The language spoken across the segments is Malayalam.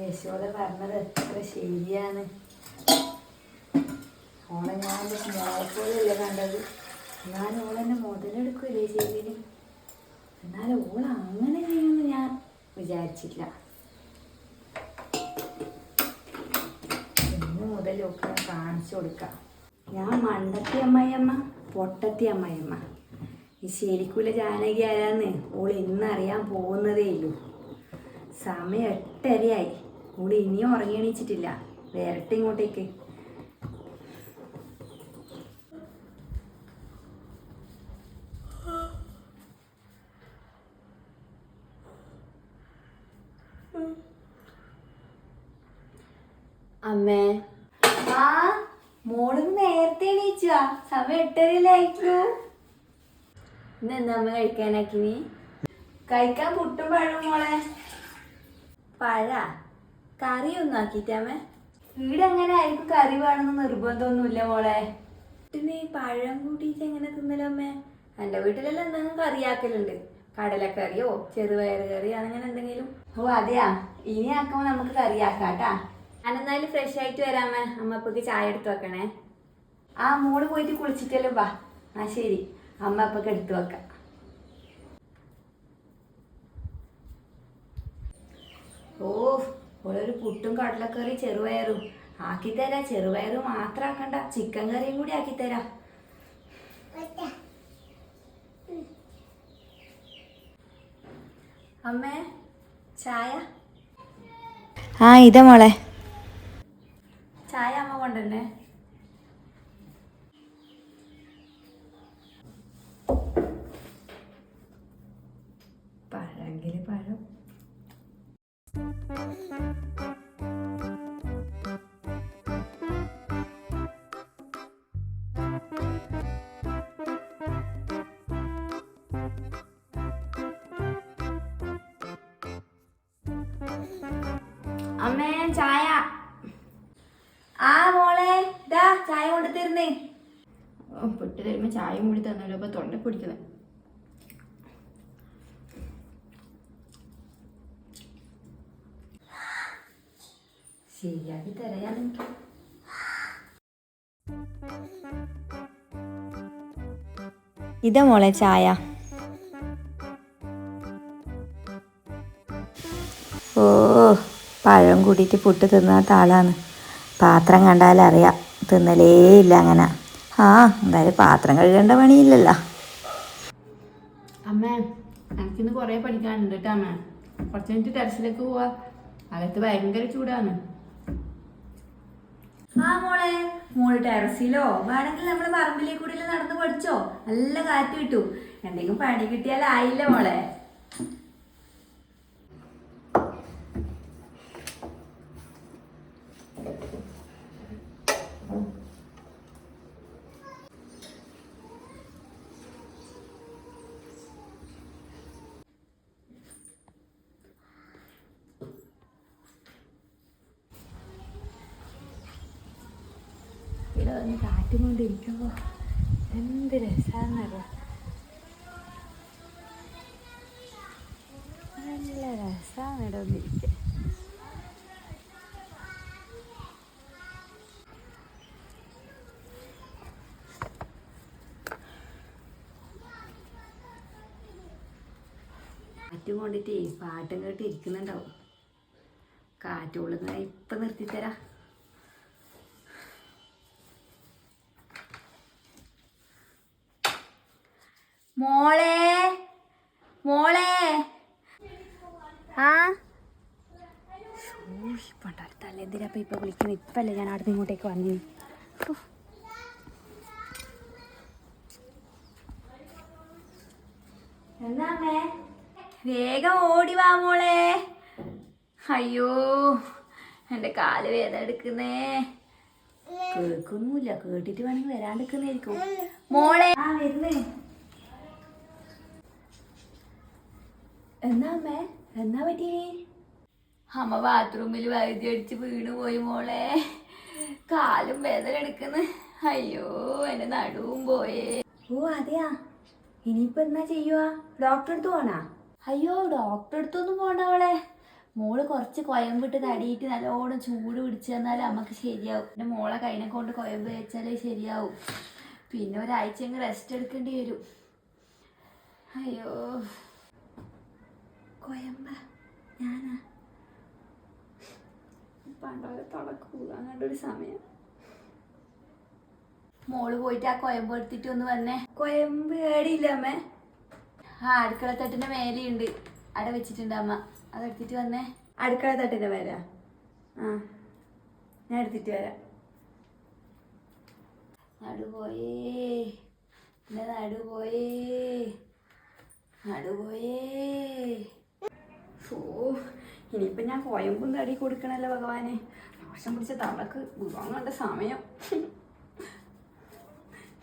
യശോദ പറഞ്ഞത് എത്ര ശരിയാണ്. ഓളെ ഞാൻ മോളെപ്പോലല്ലേ കണ്ടത്. എന്നാലും ഓളെന്നെ മുതലെടുക്കൂലേ ചെയ്തിന് എന്നാലും ഓൾ അങ്ങനെ ചെയ്യുമെന്ന് ഞാൻ വിചാരിച്ചില്ല. ഇന്ന് മുതൽ ഒക്കെ കാണിച്ചു കൊടുക്കാം. ഞാൻ മണ്ടത്തി അമ്മയമ്മ പൊട്ടത്തി അമ്മയമ്മ. ഈ ശരിക്കുള്ള ജാനകി ആരാന്ന് ഓൾ ഇന്നറിയാൻ പോകുന്നതേ ഉള്ളൂ. സമയം എട്ടരയായി. ഓൾ ഇനിയും ഉറങ്ങി എണീച്ചിട്ടില്ല വരട്ടെ ഇങ്ങോട്ടേക്ക്. അമ്മേ. ആ മോൾ നേരത്തെ എണീച്ചാ സമയം എട്ടരയിലായിക്കൂ ഇന്ന് എന്താ അമ്മ കഴിക്കാനാക്കി നീ കഴിക്കാൻ പുട്ടും പഴവും മോളെ. പഴ? കറിയൊന്നും ആക്കിയിട്ടമ്മേ വീട് അങ്ങനെ ആയിരിക്കും കറി വേണമെന്ന് നിർബന്ധമൊന്നുമില്ല മോളെ. ഈ പഴം കൂട്ടിയിട്ട് എങ്ങനെ തിന്നലമ്മേ എന്റെ വീട്ടിലെല്ലാം എന്തെങ്കിലും കറിയാക്കലുണ്ട്. കടലക്കറിയോ ചെറുപയർ കറിയോ അങ്ങനെ എന്തെങ്കിലും. ഓ അതെയാ. ഇനി ആക്കുമ്പോ നമുക്ക് കറിയാക്കാട്ടാ. ഞാനെന്നാലും ഫ്രഷ് ആയിട്ട് വരാമേ അമ്മ. അപ്പൊക്ക് ചായ എടുത്ത് വെക്കണേ. ആ മോൾ പോയിട്ട് കുളിച്ചിട്ടല്ലോ വാ. ആ ശരി. അമ്മ അപ്പക്ക് എടുത്തു വെക്കാം. ഓ ഓളൊരു പുട്ടും കടലക്കറി ചെറുപയറും. ആക്കിത്തരാ ചെറുപയറ് മാത്രം ആക്കണ്ട. ചിക്കൻ കറിയും കൂടി ആക്കിത്തരാ. അമ്മേ ചായ? ആ ഇതാ മോളെ. അമ്മേ ചായ. ആ മോളെ ദാ ചായ കൊണ്ടു തരുന്നേ പൊട്ടി തരുമ്പോ ചായയും കൂടി തന്നല്ലോ അപ്പൊ തൊണ്ട പിടിക്കുന്നത് ശരിയാക്കി തരാ നിനക്ക് ഇതാ മോളെ ചായ. പഴം കൂടിയിട്ട് പുട്ട് തിന്നാത്ത താളാണ് പാത്രം കണ്ടാലറിയാം തിന്നലേ ഇല്ല അങ്ങനെ. ആ എന്തായാലും പാത്രം കഴുകേണ്ട പണിയില്ലല്ലോ. അമ്മ എനിക്കിന്ന് കുറേ പഠിക്കാനുണ്ട് കേട്ടോ അമ്മ. കുറച്ച് മിനിറ്റ് ടെറസിലേക്ക് പോവാ. അകത്ത് ഭയങ്കര ചൂടാണ്. ആ മോളെ മോൾ ടെറസിലോ? വേണമെങ്കിൽ നമ്മുടെ പറമ്പിലേ കൂടി നടന്ന് പഠിച്ചോ? നല്ല കാറ്റ് കിട്ടും. എന്തെങ്കിലും പണി കിട്ടിയാലായില്ല മോളെ? ഇവിടെ വന്ന് കാറ്റും എന്ത് രസാന്നറിയാം? നല്ല രസാണ് ഇവിടെ വന്നിരിക്കാൻ കാറ്റും പാട്ടും കേട്ട് ഇരിക്കുന്നുണ്ടാവും. കാറ്റുകൊള്ളുന്ന കൊള്ളുന്ന ഇപ്പൊ നിർത്തിത്തരാ. മോളെ മോളെ. ആ? പണ്ടാരത്തല്ല എന്തിനാ ഇപ്പൊ ഇപ്പൊ വിളിക്കുന്നത് ഇപ്പല്ലേ ഞാൻ അടുത്ത് ഇങ്ങോട്ടേക്ക് വന്നു. എന്നാമ്മേ വേഗം ഓടി വാ മോളെ. അയ്യോ എന്റെ കാൽ വേദന എടുക്കുന്നേ. കേൾക്കൊന്നുമില്ല കേട്ടിട്ട് വേണമെങ്കിൽ വരാണ്ടിരിക്കുന്നതായിരിക്കും. മോളെ. ആ വരുന്നേ. എന്നാ അമ്മേ? എന്നാ പറ്റി അമ്മ ബാത്റൂമിൽ വൈദ്യുതി അടിച്ച് വീണ് പോയി മോളെ. കാലും വേദന എടുക്കുന്ന. അയ്യോ എന്റെ നടുവും പോയേ. ഓ അതെയാ. ഇനിയിപ്പോ എന്നാ ചെയ്യുക ഡോക്ടർ അടുത്ത് പോണാ? അയ്യോ ഡോക്ടർ അടുത്തൊന്നും പോണ്ട അവളെ. മോൾ കുറച്ച് കൊയമ്പിട്ട് തടിയിട്ട് നല്ലോണം ചൂട് പിടിച്ചു തന്നാൽ നമുക്ക് ശരിയാവും. പിന്നെ മോളെ കൈനെ കൊണ്ട് കൊയമ്പ് വെച്ചാലേ ശരിയാവും. പിന്നെ ഒരാഴ്ച അങ്ങ് റെസ്റ്റ് എടുക്കേണ്ടി വരും. അയ്യോ. കൊയമ്പ ഞാനാ. പണ്ടോരെ അങ്ങോട്ട് ഒരു സമയം. മോൾ പോയിട്ട് ആ കൊയമ്പ് എടുത്തിട്ട് ഒന്ന് വന്നേ. കൊയമ്പ് ഏടിയില്ല അമ്മേ. ആ അടുക്കളത്തട്ടിന്റെ മേലെയുണ്ട്. അവിടെ വെച്ചിട്ടുണ്ട് അമ്മ. അത് എടുത്തിട്ട് വന്നേ. അടുക്കള തട്ടിന്റെ വരാ ആ ഞാൻ എടുത്തിട്ട് വരാം. നടുപോയേ എന്റെ നടുപോയേ നടുപോയേ ഓ ഇനിയിപ്പം ഞാൻ കോയമ്പും തടി കൊടുക്കണല്ലോ ഭഗവാനെ. ദോഷം പിടിച്ച തവളക്ക് വിവാഹം കണ്ട സമയം.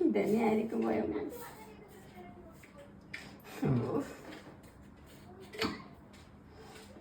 ഇതന്നെയായിരിക്കും കോയമ്പ്.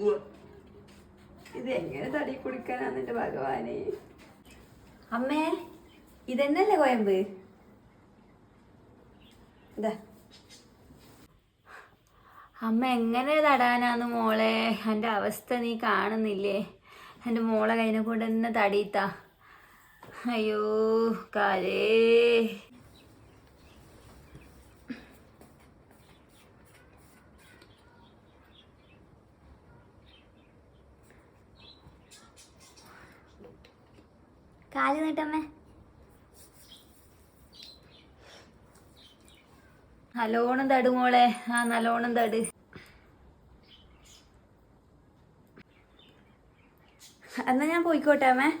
ഓ. ഇത് എങ്ങനെ തടി കൊടുക്കാനാന്ന് എന്റെ ഭഗവാനെ? അമ്മേ ഇതെന്നല്ലേ കോയമ്പ്? ഇതാ. അമ്മ എങ്ങനെ തടാനാന്ന് മോളെ? എന്റെ അവസ്ഥ നീ കാണുന്നില്ലേ? എന്റെ മോളെ കൈനെ കൊണ്ട് തന്നെ തടീത്ത. അയ്യോ കാലേ. കാൽ നീട്ടമ്മേ. നല്ലോണം തടു മോളെ. ആ നല്ലോണം തട്. എന്നാ ഞാൻ പോയിക്കോട്ടെ അമ്മേ.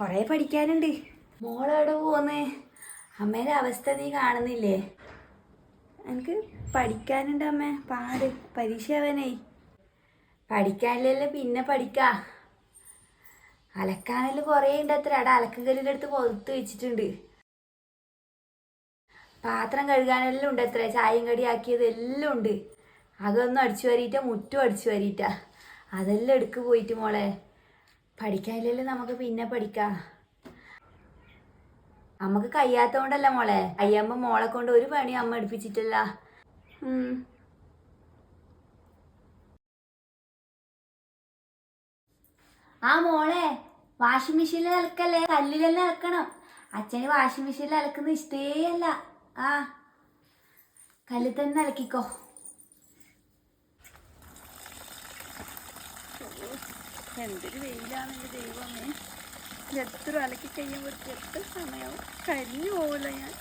കുറേ പഠിക്കാനുണ്ട്. മോളെവിടെ പോന്നേ അമ്മേടെ അവസ്ഥ നീ കാണുന്നില്ലേ? എനിക്ക് പഠിക്കാനുണ്ട് അമ്മേ. പാട്. പരീക്ഷ അവനായി പഠിക്കാനില്ലല്ലോ പിന്നെ പഠിക്കാ. അലക്കാനെല്ലാം കുറേ ഉണ്ട് അത്ര. അവിടെ അലക്കുകല്ലിന്റെ അടുത്ത് പുറത്ത് വെച്ചിട്ടുണ്ട്. പാത്രം കഴുകാനെല്ലാം ഉണ്ട് അത്ര. ചായയും കടി ആക്കിയത് എല്ലാം ഉണ്ട്. അതൊന്നും അടിച്ചു വരിയിട്ട മുറ്റും അടിച്ചു വരിയിട്ട. അതെല്ലാം എടുക്ക് പോയിട്ട് മോളെ. പഠിക്കാനില്ലല്ലോ നമുക്ക് പിന്നെ പഠിക്കാം. നമുക്ക് കഴിയാത്തോണ്ടല്ല മോളെ. അയ്യമ്മ മോളെ കൊണ്ട് ഒരു പണി അമ്മ എടുപ്പിച്ചിട്ടില്ല. ആ മോളെ വാഷിംഗ് മെഷീനിൽ അലക്കല്ലേ? കല്ലിലെല്ലാം അലക്കണം. അച്ഛന് വാഷിംഗ് മെഷീനിൽ അലക്കുന്നത് ഇഷ്ടേ അല്ല ആ. കല്ലിൽ തന്നെ അലക്കിക്കോ. എന്തൊരു വെയിലാണ് എന്റെ ദൈവമേ. എത്ര അലക്കി കഴിയുമ്പോൾ എത്ര സമയവും? കരിഞ്ഞു പോവില്ല ഞാൻ.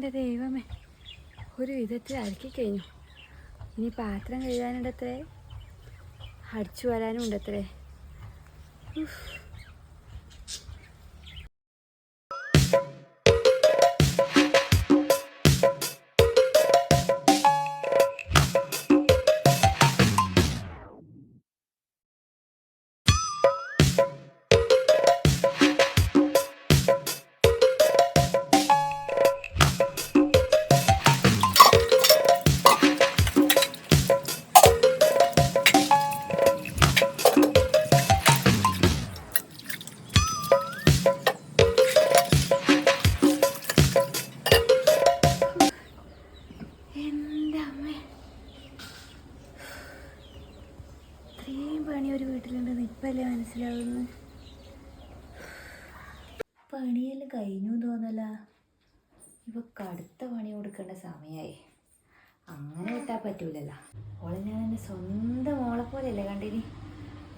എന്റെ ദൈവമേ. ഒരു വിധത്തിൽ അലക്കി കഴിഞ്ഞു. ഇനി പാത്രം കഴുകാനുണ്ടത്രേ? അടിച്ചു വരാനും ഉണ്ടത്രേ കൊടുക്കേണ്ട സമയമായി അങ്ങനെ വിട്ടാൽ പറ്റൂലല്ലോ. ഓളെ ഞാൻ എന്റെ സ്വന്തം മോളെ പോലെയല്ലേ കണ്ടിനി?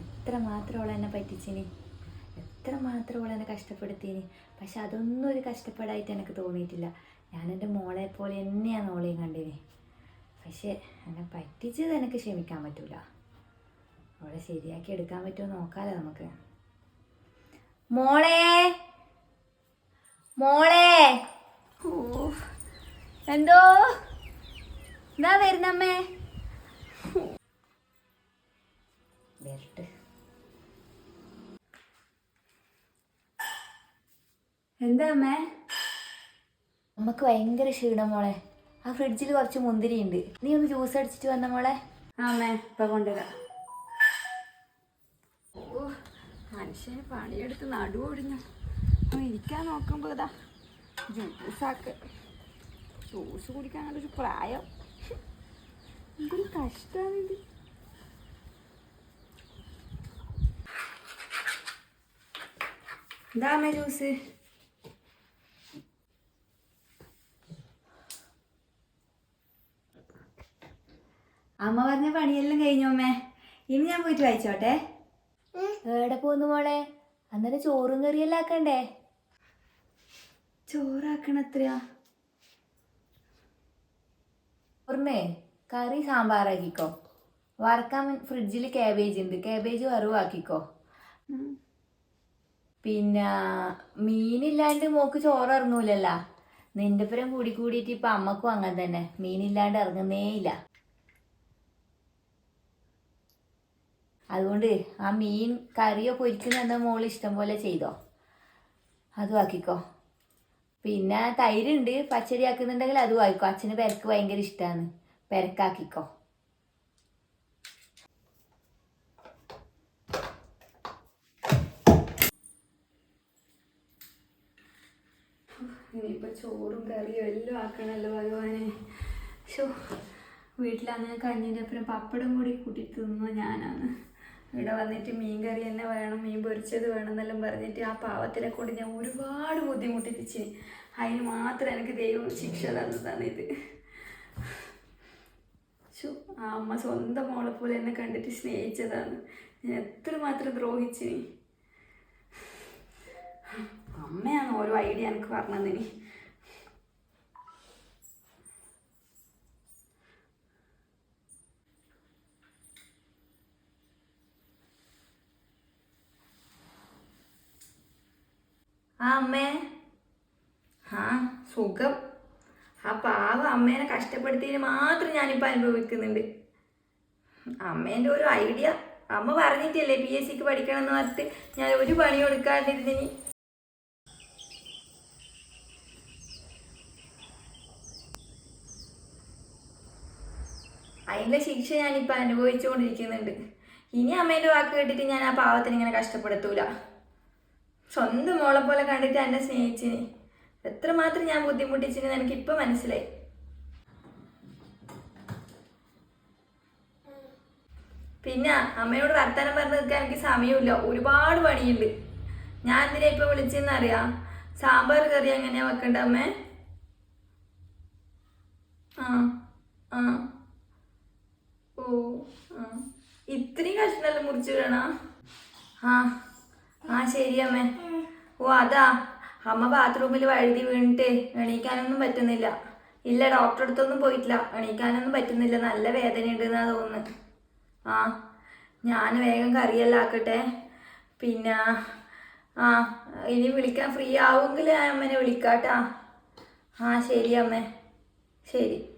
എത്ര മാത്രം ഓളെ എന്നെ പറ്റിച്ചിനി? എത്ര മാത്രം ഓളെ എന്നെ കഷ്ടപ്പെടുത്തിന്? പക്ഷെ അതൊന്നും ഒരു കഷ്ടപ്പെടായിട്ട് എനിക്ക് തോന്നിയിട്ടില്ല. ഞാൻ എന്റെ മോളെ പോലെ തന്നെയാണ് ഓളെയും കണ്ടിനി. പക്ഷേ എന്നെ പറ്റിച്ചത് എനിക്ക് ക്ഷമിക്കാൻ പറ്റൂല. അവളെ ശരിയാക്കി എടുക്കാൻ പറ്റുമോ നോക്കാലോ നമുക്ക്. മോളെ! മോളെ! ഓ എന്തോ? എന്താ വരുന്നമ്മേ. വരട്ടെ. എന്താ അമ്മേ? നമുക്ക് ഭയങ്കര ക്ഷീണം മോളെ. ആ ഫ്രിഡ്ജിൽ കുറച്ച് മുന്തിരി ഉണ്ട് നീ ഒന്ന് ജ്യൂസ് അടിച്ചിട്ട് വന്ന മോളെ. ആമേ ഇപ്പൊ കൊണ്ടുവരാം. ഓ മനുഷ്യന് പണിയെടുത്ത് നടുവൊടിഞ്ഞു ഇരിക്കാൻ നോക്കുമ്പോ ഇതാ ജ്യൂസാക്ക്. ജ്യൂസ് കുടിക്കാൻ ഒരു പ്രായം. എന്തൊരു കഷ്ടാണിത്. എന്താ അമ്മ ജ്യൂസ് അമ്മ പറഞ്ഞ പണിയെല്ലാം കഴിഞ്ഞു അമ്മേ? ഇനി ഞാൻ പോയിട്ട് വായിച്ചോട്ടെ എവിടെ പോന്നു മോളെ? അന്നേരം ചോറും കറിയെല്ലാം ആക്കണ്ടേ? ചോറാക്കണത്രയാ. ചോറിനെ കറി സാമ്പാറാക്കിക്കോ. വറക്കാൻ ഫ്രിഡ്ജിൽ കാബേജ് ഉണ്ട്. കാബേജ് വറവാക്കിക്കോ. പിന്നെ മീനില്ലാണ്ട് മോക്ക് ചോറ് ഇറങ്ങൂലല്ല നിന്റെ പുരം കൂടി കൂടിയിട്ട് ഇപ്പൊ അമ്മക്കും അങ്ങനെ തന്നെ. മീനില്ലാണ്ട് ഇറങ്ങുന്നേ ഇല്ല അതുകൊണ്ട് ആ മീൻ കറിയോ പൊരിക്കുന്ന എന്താ മോൾ ഇഷ്ടം പോലെ ചെയ്തോ? അതും ആക്കിക്കോ. പിന്നെ തൈരുണ്ട് പച്ചരി ആക്കുന്നുണ്ടെങ്കിൽ അത് വായിക്കോ അച്ഛന് പെരക്ക് ഭയങ്കര ഇഷ്ടമാണ് പെരക്കാക്കിക്കോ. ഇനിയിപ്പോ ചോറും കറിയും എല്ലാം ആക്കണല്ലോ ഭഗവാനെ. ഷോ വീട്ടിലങ്ങനെ കഞ്ഞിന്റെ അപ്പുറം പപ്പടം കൂടി കൂട്ടി തിന്നു ഞാനാണ്. ഇവിടെ വന്നിട്ട് മീൻ കറി തന്നെ വേണം മീൻ പൊരിച്ചത് വേണം എന്നെല്ലാം പറഞ്ഞിട്ട് ആ പാവത്തിനെ കൊണ്ട് ഞാൻ ഒരുപാട് ബുദ്ധിമുട്ടിപ്പിച്ച് അതിന് മാത്രം എനിക്ക് ദൈവം ശിക്ഷ തന്നതാണ് ഇത്. ആ അമ്മ സ്വന്തം മോളെ പോലെ എന്നെ കണ്ടിട്ട് സ്നേഹിച്ചതാണ്. ഞാൻ എത്ര മാത്രം ദ്രോഹിച്ചിനി അമ്മയാണ് ഓരോ ഐഡിയ എനിക്ക് പറഞ്ഞതിന് ആ അമ്മേ. ആ സുഖം. ആ പാവ അമ്മേനെ കഷ്ടപ്പെടുത്തിയതിന് മാത്രം ഞാനിപ്പോൾ അനുഭവിക്കുന്നുണ്ട്. അമ്മേന്റെ ഒരു ഐഡിയ. അമ്മ പറഞ്ഞിട്ടില്ലേ പി എസ് സിക്ക് പഠിക്കണം എന്ന് പറഞ്ഞിട്ട് ഞാൻ ഒരു പണി കൊടുക്കാണ്ടിരുന്നിനി അതിന്റെ ശിക്ഷ ഞാനിപ്പോൾ അനുഭവിച്ചുകൊണ്ടിരിക്കുന്നുണ്ട്. ഇനി അമ്മേന്റെ വാക്ക് കേട്ടിട്ട് ഞാൻ ആ പാവത്തിന് ഇങ്ങനെ കഷ്ടപ്പെടുത്തൂല. സ്വന്തം മോളെ പോലെ കണ്ടിട്ട് എന്നെ സ്നേഹിച്ചിന് എത്രമാത്രം ഞാൻ ബുദ്ധിമുട്ടിച്ചിന് എനിക്കിപ്പോൾ മനസ്സിലായി. പിന്നെ അമ്മയോട് വർത്തമാനം പറഞ്ഞു നിൽക്കാൻ എനിക്ക് സമയമില്ല. ഒരുപാട് പണിയുണ്ട്. ഞാൻ എന്തിനാ ഇപ്പൊ വിളിച്ചെന്ന് അറിയാം? സാമ്പാർ കറി എങ്ങനെയാ വെക്കണ്ട അമ്മ? ആ ആ. ഓ ആ. ഇത്രയും കഷ്ണമെല്ലാം മുറിച്ചിടണ ആ. ആ ശരി അമ്മേ. ഓ അതാ. അമ്മ ബാത്റൂമിൽ വഴുതി വീണിട്ട് എണീക്കാനൊന്നും പറ്റുന്നില്ല. ഇല്ല ഡോക്ടറെ അടുത്തൊന്നും പോയിട്ടില്ല. എണീക്കാനൊന്നും പറ്റുന്നില്ല. നല്ല വേദനയുണ്ട് എന്നാ തോന്നുന്നു ആ ഞാൻ വേഗം കറിയെല്ലാം ആക്കട്ടെ. പിന്നെ ആ ഇനി വിളിക്കാൻ ഫ്രീ ആവുമെങ്കിൽ അമ്മനെ അമ്മേനെ വിളിക്കാട്ടാ. ആ ശരി അമ്മേ. ശരി.